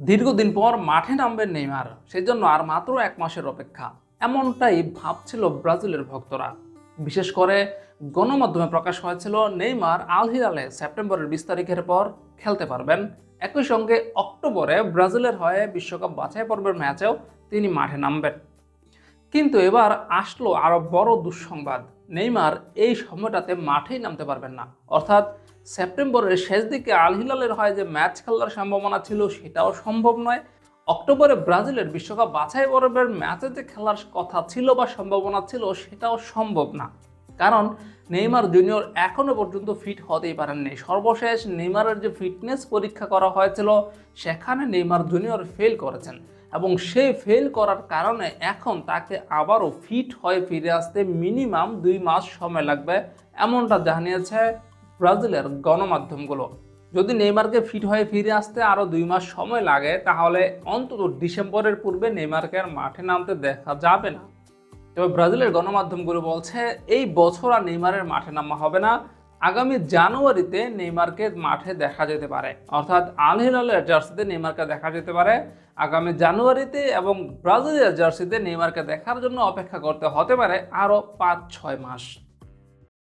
দীর্ঘদিন পর মাঠে নামবেন নেইমার, সেজন্য আর মাত্র এক মাসের অপেক্ষা। এমনটাই ভাবছিল ব্রাজিলের ভক্তরা। বিশেষ করে গণমাধ্যমে প্রকাশ হয়েছিল, নেইমার আল হিলালে সেপ্টেম্বরের বিশ তারিখের পর খেলতে পারবেন। একই সঙ্গে অক্টোবরে ব্রাজিলের হয়ে বিশ্বকাপ বাছাই পর্বের ম্যাচেও তিনি মাঠে নামবেন। কিন্তু এবার আসলো আরও বড় দুঃসংবাদ। নেইমার এই সময়টাতে মাঠেই নামতে পারবেন না। অর্থাৎ সেপ্টেম্বরের শেষ দিকে আল হিলালের হয় যে ম্যাচ খেলার সম্ভাবনা ছিল, সেটাও সম্ভব নয়। অক্টোবরে ব্রাজিলের বিশ্বকাপ বাছাই পর্বের ম্যাচে যে খেলার কথা ছিল বা সম্ভাবনা ছিল, সেটাও সম্ভব না। কারণ নেইমার জুনিয়র এখনও পর্যন্ত ফিট হতেই পারেননি। সর্বশেষ নেইমারের যে ফিটনেস পরীক্ষা করা হয়েছিল, সেখানে নেইমার জুনিয়র ফেল করেছেন এবং সেই ফেল করার কারণে এখন তাকে আবারও ফিট হয়ে ফিরে আসতে মিনিমাম দুই মাস সময় লাগবে, এমনটা জানিয়েছে ব্রাজিলের গণমাধ্যমগুলো। যদি নেইমারকে ফিট হয়ে ফিরে আসতে আরও দুই মাস সময় লাগে, তাহলে অন্তত ডিসেম্বরের পূর্বে নেইমারকে আর মাঠে নামতে দেখা যাবে না। তবে ব্রাজিলের গণমাধ্যমগুলো বলছে, এই বছর আর নেইমারের মাঠে নামা হবে না। আগামী জানুয়ারিতে নেইমারকে মাঠে দেখা যেতে পারে। অর্থাৎ আল হিলালের জার্সিতে নেইমারকে দেখা যেতে পারে। আগামী জানুয়ারিতে এবং ব্রাজিলের জার্সিতে নেইমারকে দেখার জন্য অপেক্ষা করতে হতে পারে আরও পাঁচ ছয় মাস।